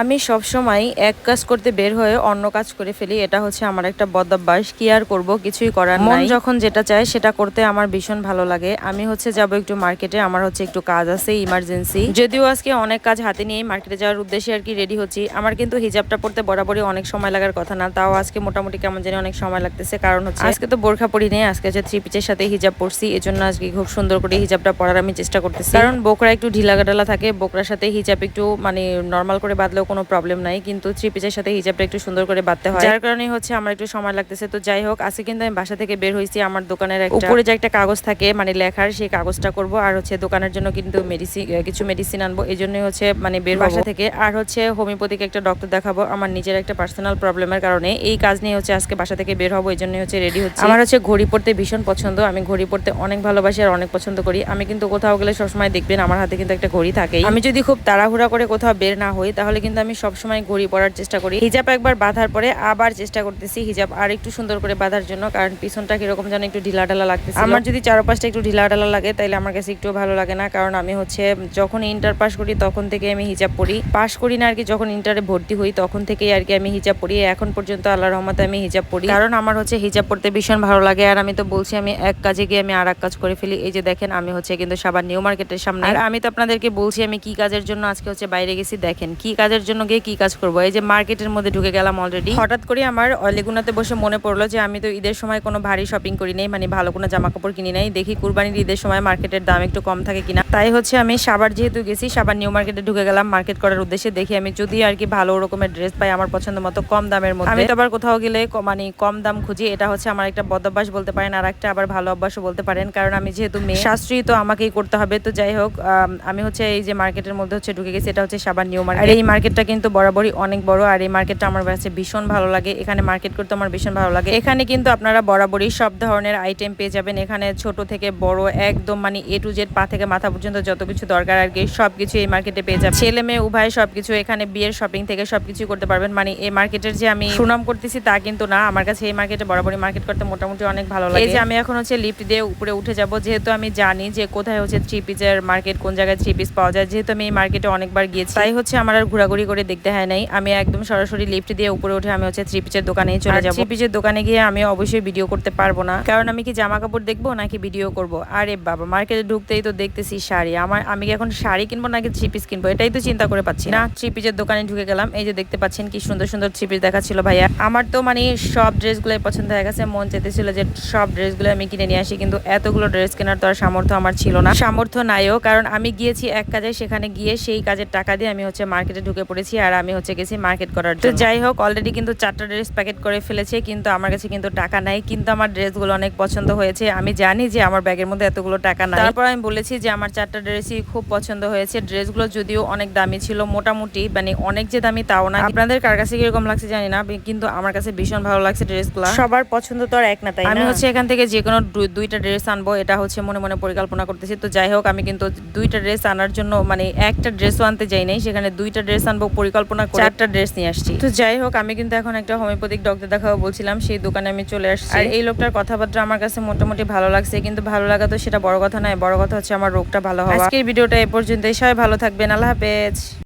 আমি সব সময় এক কাজ করতে বের হয়ে অন্য কাজ করে ফেলি এটা হচ্ছে আমার একটা বদাভ্যাস। কি আর করব? কিছুই করার মন যখন যেটা চায় সেটা করতে আমার ভীষণ ভালো লাগে। আমি হচ্ছে যাব একটু মার্কেটে আমার হচ্ছে একটু কাজ আছে ইমার্জেন্সি যদিও আজকে অনেক কাজ হাতে নিয়ে মার্কেটে যাওয়ার উদ্দেশ্যে আর কি রেডি হচ্ছি। আমার কিন্তু হিজাবটা পড়তে বরাবরই অনেক সময় লাগার কথা না তাও আজকে মোটামুটি কেমন জানি অনেক সময় লাগতেছে। কারণ হচ্ছে আজকে তো বোরখা পরি নেই আজকে হচ্ছে থ্রি পিচের সাথে হিজাব পরছি এজন্য আজকে খুব সুন্দর করে হিজাবটা পরার আমি চেষ্টা করতেছি। কারণ বোকরা একটু ঢিলা গাডালা থাকে বোকরার সাথে হিজাব একটু মানে নর্মাল করে বাঁধলেও কোনো প্রবলেম নাই কিন্তু থ্রি পিচের সাথে হিজাবটা একটু সুন্দর করে বাঁধতে হয়। যার কারণে হচ্ছে আমার একটু সময় লাগতেছে। তো যাই হোক আজকে কিন্তু আমি বাসা থেকে বের হয়েছি আমার দোকানের উপরে যে একটা কাগজ থাকে মানে লেখার সেই কাগজটা করব আর হচ্ছে দোকানের জন্য কিন্তু মেডিসিন কিছু মেডিসিন আনব এই জন্যই হচ্ছে মানে বের বাসা থেকে। আর হচ্ছে হোমিওপ্যাথিক একটা ডক্টর দেখাবো আমার নিজের একটা পার্সোনাল প্রবলেমের কারণে। এই কাজ নিয়ে হচ্ছে আজকে বাসা থেকে বের হব এই জন্যই হচ্ছে রেডি হচ্ছে। আমার হচ্ছে ঘড়ি পড়তে ভীষণ পছন্দ আমি ঘড়ি পড়তে অনেক ভালোবাসি আর অনেক পছন্দ করি। আমি কিন্তু কোথাও গেলে সবসময় দেখবেন আমার হাতে কিন্তু একটা ঘড়ি থাকে আমি যদি খুব তাড়াহুড়া করে কোথাও বের না হই তাহলে কিন্তু আমি সবসময় ঘড়ি পরার চেষ্টা করি। হিজাব একবার বাঁধার পরে আবার চেষ্টা করতেছি হিজাব আর একটু সুন্দর করে বাঁধার জন্য, কারণ পিছনটা কীরকম যেন একটু ঢিলা ঢালা লাগতেছে আমার যদি চারপাশটা একটু ঢিলা ঢালা লাগে, তাইলে আমার কাছে একটু ভালো লাগে না, কারণ আমি হচ্ছে যখন ইন্টার পাস করি, তখন থেকে আমি হিজাব পরি পাস করি না আর কি, যখন ইন্টারে ভর্তি হই, তখন থেকেই আর কি আমি হিজাব পড়ি। এখন পর্যন্ত আল্লাহ রহমতে আমি হিজাব পড়ি। কারণ আমার হচ্ছে হিজাব পড়তে ভীষণ ভালো লাগে, আর আমি তো বলছি আমি এক কাজে গিয়ে আমি আর এক কাজ করে ফেলি। এই যে দেখেন, আমি হচ্ছে কিন্তু সাবান নিউ মার্কেটের সামনে। আর আমি তো আপনাদেরকে বলছি আমি কি কাজের জন্য আজকে হচ্ছে বাইরে গেছি, দেখেন কি কাজের জন্য গিয়ে কি কাজ করব? এই যে মার্কেটের মধ্যে ঢুকে গেলাম অলরেডি হঠাৎ করে আমার লেগুনাতে বসে মনে পড়ল যে আমি তো ঈদের সময় কোনো ভারী শপিং করি নাই মানে ভালো কোনো জামা কাপড় কিনি নাই। দেখি কুরবানির ঈদের সময় মার্কেটের দাম একটু কম থাকে কিনা। তাই হচ্ছে আমি সাবার যেহেতু গেছি সাবার নিউ মার্কেটে ঢুকে গেলাম মার্কেট করার উদ্দেশ্যে দেখি আমি যদি আর কি ভালো রকমের ড্রেস পাই আমার পছন্দ মতো কম দামের মধ্যে। আমি তো আবার কোথাও গেলে মানে কম দাম খুঁজি এটা হচ্ছে আমার একটা বদ অভ্যাস বলতে পারেন আর একটা আবার ভালো অভ্যাসও বলতে পারেন কারণ আমি যেহেতু মেয়ে শাস্ত্রী তো আমাকেই করতে হবে। তো যাই হোক আম, আমি হচ্ছে এই যে মার্কেটের মধ্যে হচ্ছে ঢুকে গেছি এটা হচ্ছে সাবার নিউ মার্কেট আর এই মার্কেটটা কিন্তু বরাবরই অনেক বড় আর এই মার্কেটটা আমার কাছে ভীষণ ভালো লাগে। এখানে মার্কেট করতে আমার ভীষণ ভালো লাগে। এখানে কিন্তু আপনারা বরাবরই সব ধরনের আইটেম পেয়ে যাবেন। এখানে ছোট থেকে বড় একদম মানে এ টু জেড পা থেকে মাথা পর্যন্ত যত কিছু দরকার আর কি সবকিছু এই মার্কেটে পেয়ে যাবেন। ছেলে মেয়ে উভয় সবকিছু এখানে বিয়ের শপিং থেকে সবকিছু করতে পারবেন। মানে এই মার্কেটের যে আমি সুনাম করতেছি তা কিন্তু না। আমার কাছে এই মার্কেটে বরাবরই মার্কেট করতে মোটামুটি অনেক ভালো লাগে। এই যে আমি এখন হচ্ছে লিফট দিয়ে উপরে উঠে যাব যেহেতু আমি জানি যে কোথায় হচ্ছে থ্রি পিসের মার্কেট কোন জায়গায় থ্রি পিস পাওয়া যায়। যেহেতু আমি এই মার্কেটে অনেকবার গিয়েছি তাই হচ্ছে আমার আর ঘোরাঘুরি করে দেখতে হয় নাই। আমি একদম সরাসরি লিফট দিয়ে উপরে উঠে আমি হচ্ছে থ্রি পিসের দোকানেই চলে যাব। থ্রি পিসের দোকানে গিয়ে আমি অবশ্যই ভিডিও করতে পারব না। কারণ আমি কি জামা কাপড় দেখব নাকি ভিডিও করব? আরে বাবা মার্কেটে ঢুকতেই তো দেখতেছি শাড়ি। আমার আমি কি এখন শাড়ি কিনবো নাকি থ্রি পিস কিনবো? এটাই তো চিন্তা করে পাচ্ছি না। থ্রি পিসের দোকানে ঢুকে গেলাম। এই যে দেখতে পাচ্ছেন কি সুন্দর সুন্দর থ্রি পিস দেখাচ্ছিল ভাইয়া। আমার তো মানে সব ড্রেসগুলোই পছন্দ হয়ে গেছে। মন চাইতেছিল যে সব ড্রেসগুলো আমি কিনে নিয়ে আসি কিন্তু এতগুলো ড্রেস কেনার তো আর সামর্থ্য আমার ছিল না। সামর্থ্য নাইও কারণ আমি গিয়েছি এক কাজে সেখানে গিয়ে সেই কাজের টাকা দিয়ে আমি হচ্ছে মার্কেটে ঢুকে পড়েছি আর আমি হচ্ছে গেছি মার্কেট করার জন্য। তো যাই হোক অলরেডি কিন্তু চারটা ড্রেস প্যাকেট করে ফেলেছে কিন্তু আমার কাছে কিন্তু টাকা নাই কিন্তু আমার ড্রেসগুলো অনেক পছন্দ হয়েছে। আমি জানি যে আমার ব্যাগের মধ্যে এতগুলো টাকা নাই। তারপর আমি বলেছি যে আমার চারটা ড্রেসই খুব পছন্দ হয়েছে। ড্রেসগুলো যদিও অনেক দামি ছিল মোটামুটি মানে অনেক যে দামি তাও না। আপনাদের কার কাছে কীরকম লাগছে জানি না কিন্তু আমার কাছে ভীষণ ভালো লাগছে ড্রেসগুলো সবার পছন্দ তো আর এক না তাই আমি হচ্ছে এখান থেকে যে কোনো দুইটা ড্রেস আনব এটা হচ্ছে মনে মনে পরিকল্পনা করতেছি। তো যাই হোক আমি কিন্তু দুইটা ড্রেস আনার জন্য মানে একটা ড্রেসও আনতে যাই নাই সেখানে দুইটা ড্রেস আনব পরিকল্পনা করে। চারটা ড্রেস নিয়ে আসছি। তো যাই হোক আমি কিন্তু এখন একটা হোমিওপ্যাথিক ডক্টর দেখাবো বলছিলাম সেই দোকানে আমি চলে আসছি। আর এই লোকটার কথাবার্তা আমার কাছে মোটামুটি ভালো লাগছে কিন্তু ভালো লাগা তো সেটা বড় কথা নয় বড় কথা হচ্ছে আমার রোগটা ভালো হওয়া। আজকের ভিডিওটা এ পর্যন্তই সবাই ভালো থাকবেন আল্লাহ হাফেজ।